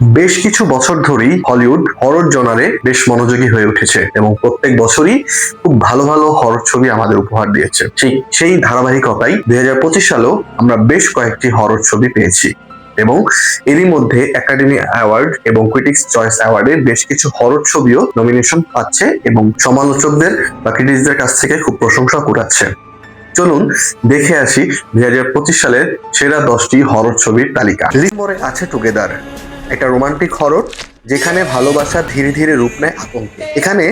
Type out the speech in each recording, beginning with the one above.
বেশ কিছু বছর ধরেই হলিউড হরর জনারে বেশ মনোযোগী হয়ে উঠেছে এবং প্রত্যেক বছরই খুব ভালো ভালো হরর ছবি আমাদের উপহার দিয়েছে। সেই সেই ধারাবাহিকতায় দুই হাজার পঁচিশ সালেও আমরা বেশ কয়েকটি হরর ছবি পেয়েছি এবং এরই মধ্যে একাডেমি অ্যাওয়ার্ড এবং ক্রিটিক্স চয়েস অ্যাওয়ার্ডে বেশ কিছু হরর ছবিও নমিনেশন পাচ্ছে এবং সমালোচকদের বা ক্রিটিক্সদের কাছ থেকে খুব প্রশংসা কুড়াচ্ছে। চলুন দেখে আসি দুই হাজার পঁচিশ সালের সেরা দশটি হরর ছবির তালিকা। নম্বরে আছে টুগেদার একটা রোমান্টিক হরর যেখানে ভালোবাসা ধীরে ধীরে রূপ নেয় আতঙ্কে। এখানে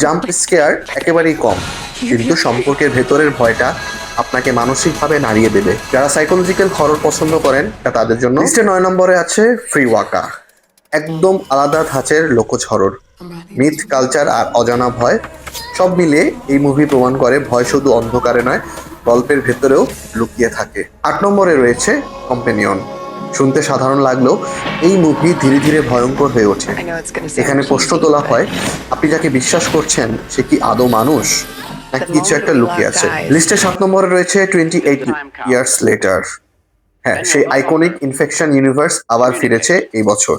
জাম্প স্কেয়ার একেবারেই কম, কিন্তু সম্পর্কের ভেতরের ভয়টা আপনাকে মানসিকভাবে নাড়িয়ে দেবে। যারা সাইকোলজিক্যাল হরর পছন্দ করেন, তা তাদের জন্য লিস্টে নয় নম্বরে আছে ফ্রি ওয়াকা একদম আলাদা ধাঁচের লোকজ হরর মিথ কালচার আর অজানা ভয়, সব মিলিয়ে এই মুভি প্রমাণ করে ভয় শুধু অন্ধকারে নয়, গল্পের ভেতরেও লুকিয়ে থাকে। আট নম্বরে রয়েছে কম্পেনিয়ন শুনতে সাধারণ লাগলেও এই মুভি ধীরে ধীরে ভয়ঙ্কর হয়ে ওঠে। এখানে প্রশ্ন তোলা হয় আপনি যাকে বিশ্বাস করছেন সে কি আদৌ মানুষ? নাকি কিছু একটা লুকিয়ে আছে? লিস্টে সাত নম্বরে রয়েছে টোয়েন্টি এইট ইয়ার্স লেটার হ্যাঁ সেই আইকনিক ইনফেকশন ইউনিভার্স আবার ফিরেছে এই বছর।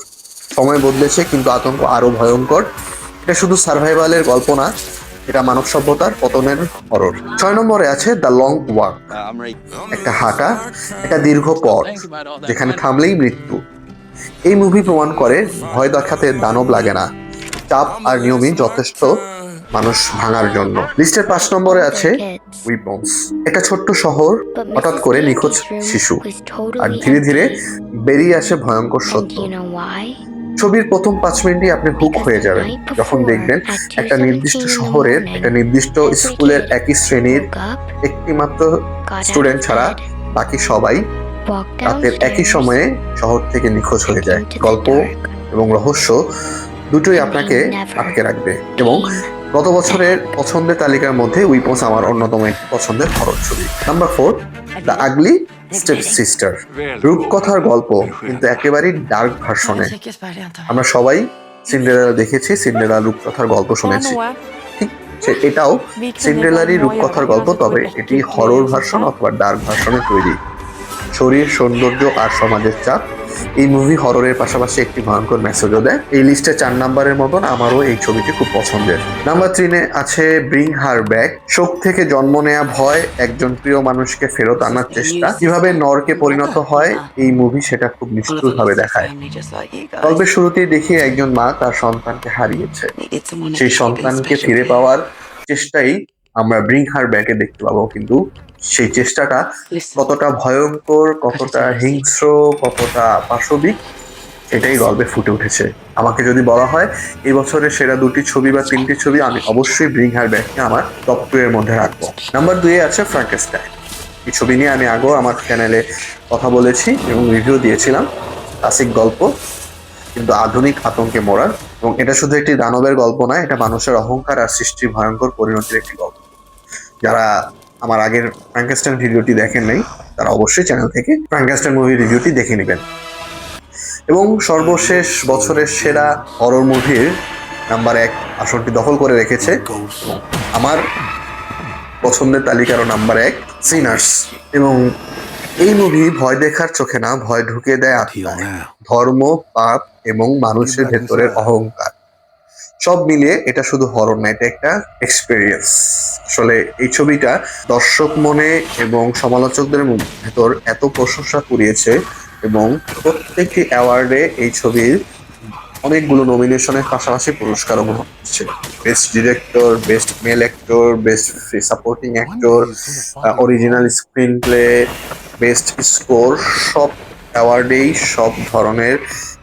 সময় বদলেছে কিন্তু আতঙ্ক আরও ভয়ঙ্কর। এটা শুধু সার্ভাইভালের গল্প না এটা মানব সভ্যতার পতনের হরর ছয় নম্বরে আছে দ্য লং ওয়াক একটা হাঁটা, একটা দীর্ঘ পথ, যেখানে থামলেই মৃত্যু। এই মুভি প্রমাণ করে ভয় দেখাতে দানব লাগে না। চাপ আর নিয়মই যথেষ্ট মানুষ ভাঙার জন্য। লিস্টের পাঁচ নম্বরে আছে উইপন্স একটা ছোট্ট শহর, হঠাৎ করে নিখোঁজ শিশু। আর ধীরে ধীরে বেরিয়ে আসে ভয়ঙ্কর সত্য। ছবির প্রথম পাঁচ মিনিটই আপনি হুক হয়ে যাবেন। যখন দেখবেন একটা নির্দিষ্ট শহরের একটা নির্দিষ্ট স্কুলের একই শ্রেণির একটি মাত্র স্টুডেন্ট ছাড়া বাকি সবাই রাতের একই সময়ে শহর থেকে নিখোঁজ হয়ে যায়। গল্প এবং রহস্য দুটোই আপনাকে আটকে রাখবে। এবং গত বছরের পছন্দের তালিকার মধ্যে উইপন্স আমার অন্যতম একটি পছন্দের হরর ছবি। Number four the ugly step sister রূপকথার গল্প কিন্তু একেবারেই ডার্ক ভার্সনে আমরা সবাই সিন্ডেলা দেখেছি সিন্ডেলা রূপকথার গল্প শুনেছি। ঠিক সে এটাও সিন্ডেলারই রূপকথার গল্প তবে এটি হরর ভার্সন অথবা ডার্ক ভার্সনে তৈরি। শরীর সৌন্দর্য আর সমাজের চাপ এই মুভি হররের পাশাপাশি একটি ভয়ঙ্কর মেসেজও দেয়। এই লিস্টে চার নাম্বারের মতন আমারও এই ছবিটি খুব পছন্দের। নাম্বার থ্রিনে আছে ব্রিং হার ব্যাক শোক থেকে জন্ম নেয়া ভয় একজন প্রিয় মানুষকে ফেরত আনার চেষ্টা। কীভাবে নরকে পরিণত হয় এই মুভি সেটা খুব নিষ্ঠুরভাবে দেখায়। গল্পের শুরুতেই দেখি একজন মা তার সন্তানকে হারিয়েছে। সেই সন্তানকে ফিরে পাওয়ার চেষ্টাই আমরা ব্রিং হার ব্যাকে দেখতে পাবো। কিন্তু সেই চেষ্টাটা কতটা ভয়ঙ্কর কতটা হিংস্র কতটা পাশবিক এটাই গল্পে ফুটে উঠেছে। আমাকে যদি বলা হয় এই বছরের সেরা দুটি ছবি বা তিনটি ছবি আমি অবশ্যই ব্রিং হার ব্যাককে আমার টপ টু এর মধ্যে রাখব। নাম্বার দুয়ে আছে ফ্রাঙ্কেস্টাইন এই ছবি নিয়ে আমি আগেও আমার চ্যানেলে কথা বলেছি এবং রিভিউ দিয়েছিলাম। ক্লাসিক গল্প কিন্তু আধুনিক আতঙ্কে মোড়া এবং এটা শুধু একটি দানবের গল্প নয় এটা মানুষের অহংকার আর সৃষ্টির ভয়ঙ্কর পরিণতির একটি গল্প। যারা আমার আগের ফ্রাঙ্কেস্টাইন ভিডিওটি দেখেন নাই, তারা অবশ্যই চ্যানেল থেকে ফ্রাঙ্কেস্টাইন মুভি রিভিউটি দেখে নেবেন। এবং সর্বশেষ বছরের সেরা হরর মুভির নাম্বার এক আসনটি দখল করে রেখেছে আমার পছন্দের তালিকারও নাম্বার এক সিনার্স এবং এই মুভি ভয় দেখার চোখে না, ভয় ঢুকে দেয় আত্মায়। ধর্ম, পাপ এবং মানুষের ভেতরের অহংকার। সব মিলিয়ে এটা শুধু হরর না এটা একটা এক্সপিরিয়েন্স আসলে এই ছবিটা দর্শক মনে এবং সমালোচকদের ভেতর এত প্রশংসা কুড়িয়েছে এবং প্রত্যেকটি অ্যাওয়ার্ডে এই ছবির অনেকগুলো নমিনেশনের পাশাপাশি পুরস্কারও গ্রহণ করছে best director best male actor best supporting actor original screenplay best score সব অ্যাওয়ার্ডেই সব ধরনের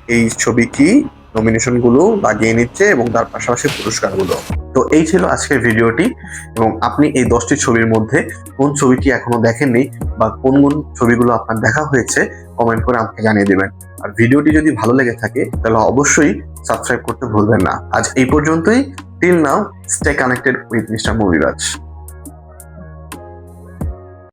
এই ছবিটি নমিনেশনগুলো লাগিয়ে নিচ্ছে এবং তার পাশাপাশি পুরস্কারগুলো। তো এই ছিল আজকের ভিডিওটি এবং আপনি এই দশটি ছবির মধ্যে কোন ছবিটি এখনও দেখেননি বা কোন কোন ছবিগুলো আপনার দেখা হয়েছে কমেন্ট করে আমাকে জানিয়ে দেবেন। আর ভিডিওটি যদি ভালো লেগে থাকে, তাহলে অবশ্যই সাবস্ক্রাইব করতে ভুলবেন না। আজ এই পর্যন্তই। Till now stay connected with mister মুভিরাজ